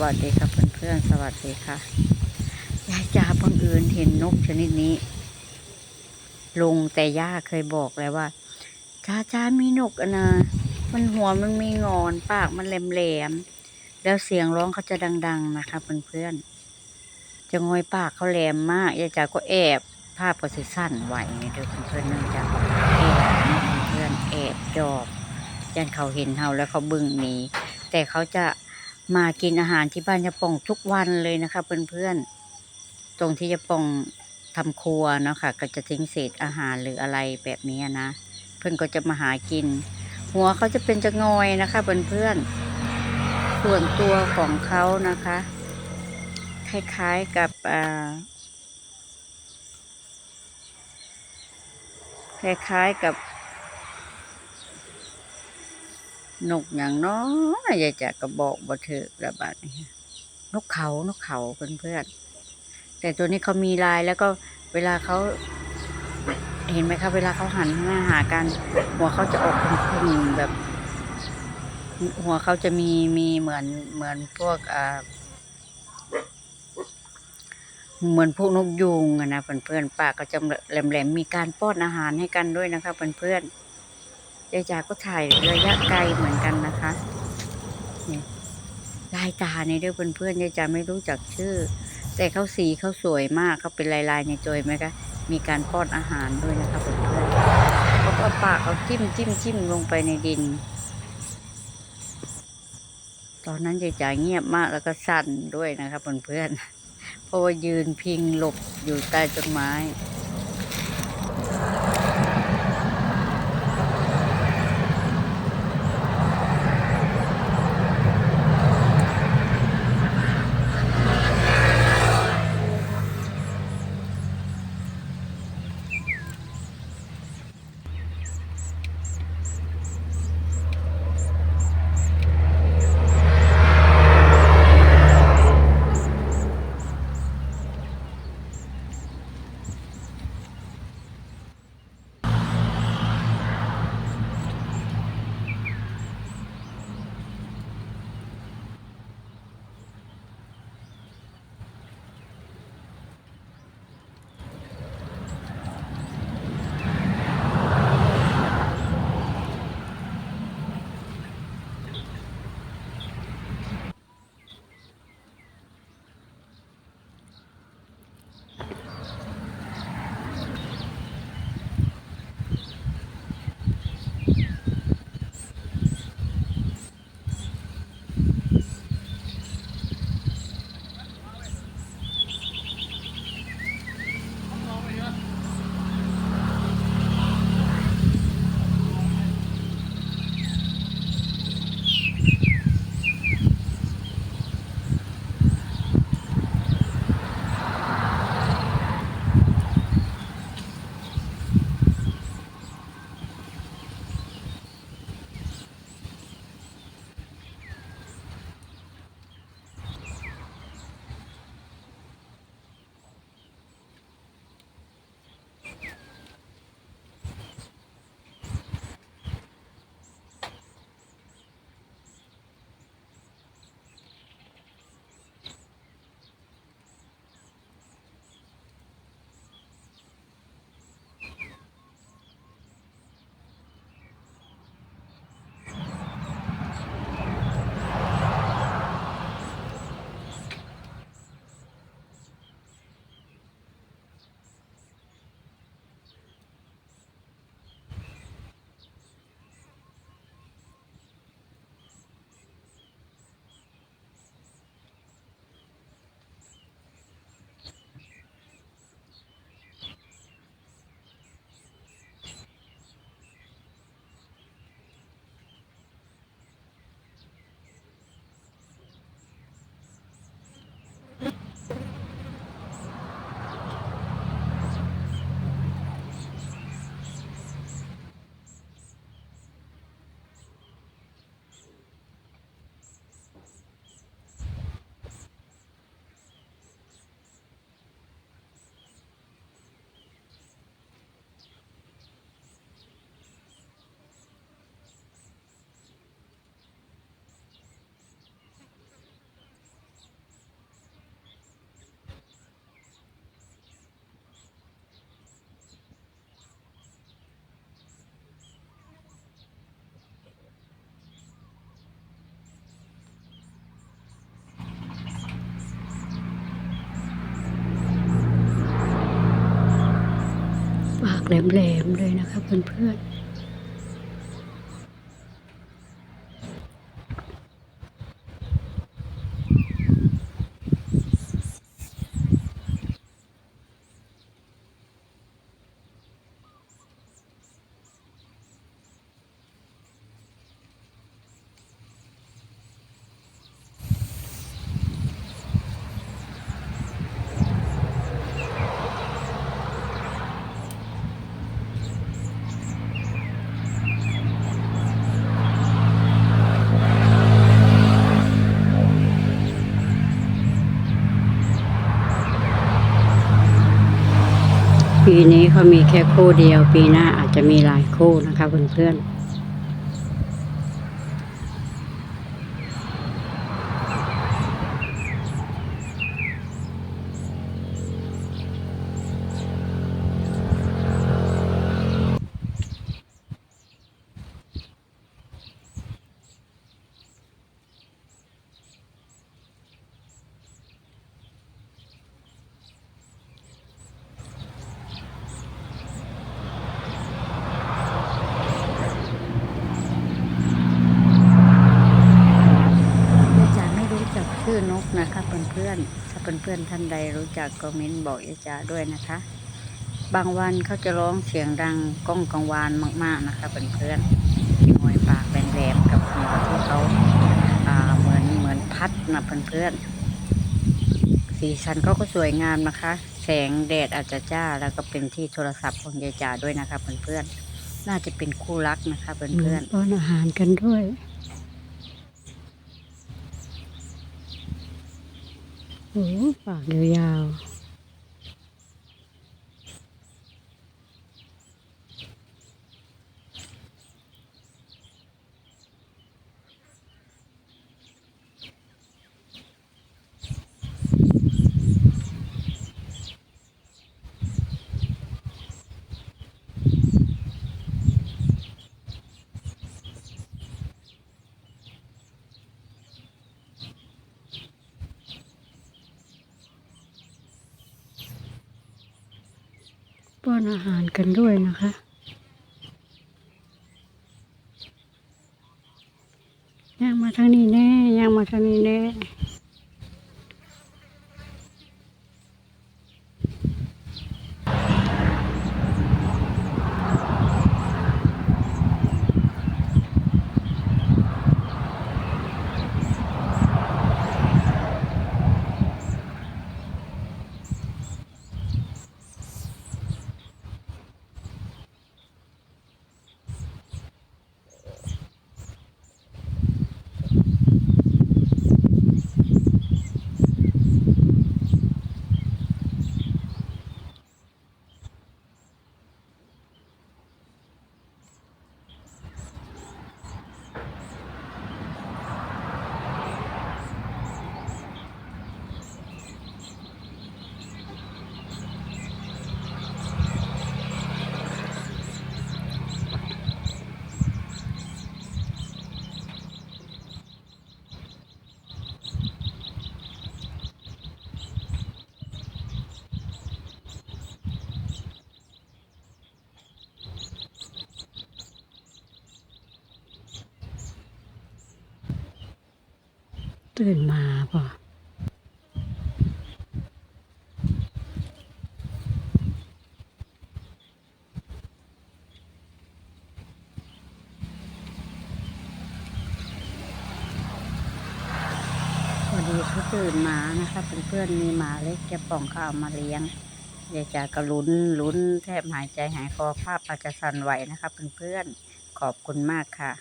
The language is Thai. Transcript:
วัสดีครับเพื่อนๆสวัสดีค่ะยายจ๋าบังเอิญเห็นนกชนิดนี้ ลงแต่ย่าเคยบอกแล้วว่าจ้าจ้ามีนกอะนะมันหัวมันมีงอนปากมันแหลมๆแล้วเสียงร้องเขาจะดัง ๆ นะคะเพื่อนๆจะงอยปากเขาแหลมมากยายจ๋าก็แอบภาพก็สิสั้นไหวนี่เด้อเพื่อนๆเนื่องจากแอบเพื่อนแอบจอบยันเขาเห็นเฮาแล้วเขาบึ้งหนีแต่เขาจะ มากินอาหารที่บ้านยะป่องทุกวันเลยนะคะเพื่อนๆ ตรงที่ยะป่องทำครัวเนาะค่ะ ก็จะทิ้งเศษอาหารหรืออะไรแบบนี้นะ เพื่อนก็จะมาหากิน หัวเขาจะเป็นจะงอยนะคะเพื่อนๆ ส่วนตัวของเขานะคะ คล้ายๆกับอ่าคล้ายๆกับ นกอย่างน้อยยายจะกระบอกบ่เถอะระบาดนกเขานกเขาเพื่อนๆแต่ตัวนี้เขามีลายแล้วก็เวลาเขา เห็นไหมคะเวลาเขาหันหน้าหากันหัวเขาจะออกพุ่งแบบ หัวเขาจะมีมีเหมือนเหมือนพวกอ่าเหมือนพวกนกยูงอะนะเพื่อนๆปากก็จะแหลมๆมีการป้อนอาหารให้กันด้วยนะคะเพื่อนๆ ยายจาก็ถ่ายระยะไกลเหมือนกันนะคะนี่ลายตาในเด้อเพื่อนๆยายจาไม่รู้จักชื่อ แต่เขาสีเขาสวยมากเขาเป็นลายๆในจอยไหมคะมีการป้อนอาหารด้วยนะคะเพื่อนๆเขาก็เอาปากเขาจิ้มจิ้มจิ้มลงไปในดิน ตอนนั้นยายจ๋าเงียบมากแล้วก็สั่นด้วยนะคะเพื่อนๆเพราะว่ายืนพิงหลบอยู่ใต้ต้นไม้ แหลมๆเลยนะคะเพื่อนๆ ปีนี้เขามีแค่คู่เดียว ปีหน้าอาจจะมีหลายคู่นะคะเพื่อนๆ ยายจ๋าไม่รู้จักชื่อนกนะคะเพื่อนๆ ถ้าเพื่อนท่านใดรู้จักก็เม้นบอกยายจ๋าด้วยนะคะ บางวันเขาจะร้องเสียงดังก้องกังวานมาก ๆนะคะเพื่อนๆที่มวยปากแหลมๆกับหัวที่เขาอ่าเหมือนเหมือนพัดนะเพื่อนๆสีสันเขาก็สวยงามนะคะ แสงแดดอาจจะจ้าแล้วก็เป็นที่โทรศัพท์ของยายจ๋าด้วยนะคะเพื่อนๆน่าจะเป็นคู่รักนะคะเพื่อนๆป้อนอาหารกันด้วย โอ้ปากยาวๆานอาหารกันด้วยนะคะ ย่างมาทางนี้แน่ ย่างมาทางนี้แน่ ตื่นมาป่ะดีเขาตื่นมานะคะเพื่อนๆมีหมาเล็กจะป่องเขาเอามาเลี้ยงยายจ๋าก็ลุ้นลุ้นแทบหายใจหายคอภาพอาจจะสั่นไหวนะคะเพื่อนๆขอบคุณมากค่ะ